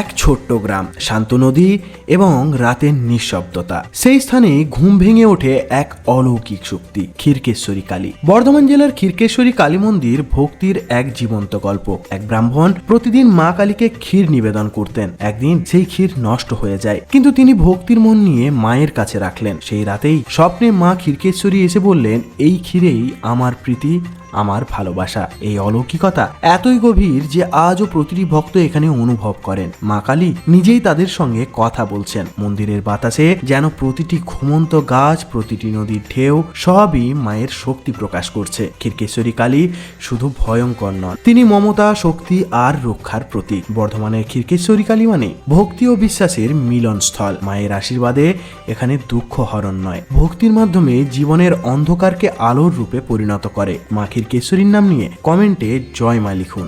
এক ছোট্ট গ্রাম, শান্ত নদী এবং রাতের নিঃশব্দতা। সেই স্থানে ঘুম ভেঙে ওঠে এক অলৌকিক শক্তি ক্ষীরকেশ্বরী কালী। বর্ধমান জেলার ক্ষীরকেশ্বরী কালী মন্দির ভক্তির এক জীবন্ত গল্প। এক ব্রাহ্মণ প্রতিদিন মা কালীকে ক্ষীর নিবেদন করতেন। একদিন সেই ক্ষীর নষ্ট হয়ে যায়, কিন্তু তিনি ভক্তির মন নিয়ে মায়ের কাছে রাখলেন। সেই রাতেই স্বপ্নে মা ক্ষীরকেশ্বরী এসে বললেন, এই ক্ষীরেই আমার প্রীতি আমার ভালোবাসা। এই অলৌকিকতা এতই গভীর যে আজও প্রতিটি ভক্ত এখানে অনুভব করেন। মা কালী নিজেই তাদের সঙ্গে কথা বলছেন। মন্দিরের বাতাসে যেন প্রতিটি ঘুমন্ত গাছ, প্রতিটি নদীর ঢেউ, সবই মায়ের শক্তি প্রকাশ করছে। ক্ষীরকেশ্বরী কালী শুধু ভয়ঙ্কর নন, তিনি মমতা, শক্তি আর রক্ষার প্রতীক। বর্ধমানের ক্ষীরকেশ্বরী কালী মানে ভক্তি ও বিশ্বাসের মিলনস্থল। মায়ের আশীর্বাদে এখানে দুঃখ হরণ নয়, ভক্তির মাধ্যমে জীবনের অন্ধকারকে আলোর রূপে পরিণত করে। মা ক্ষীরকেশ্বরীর নাম নিয়ে কমেন্টে জয় মা লিখুন।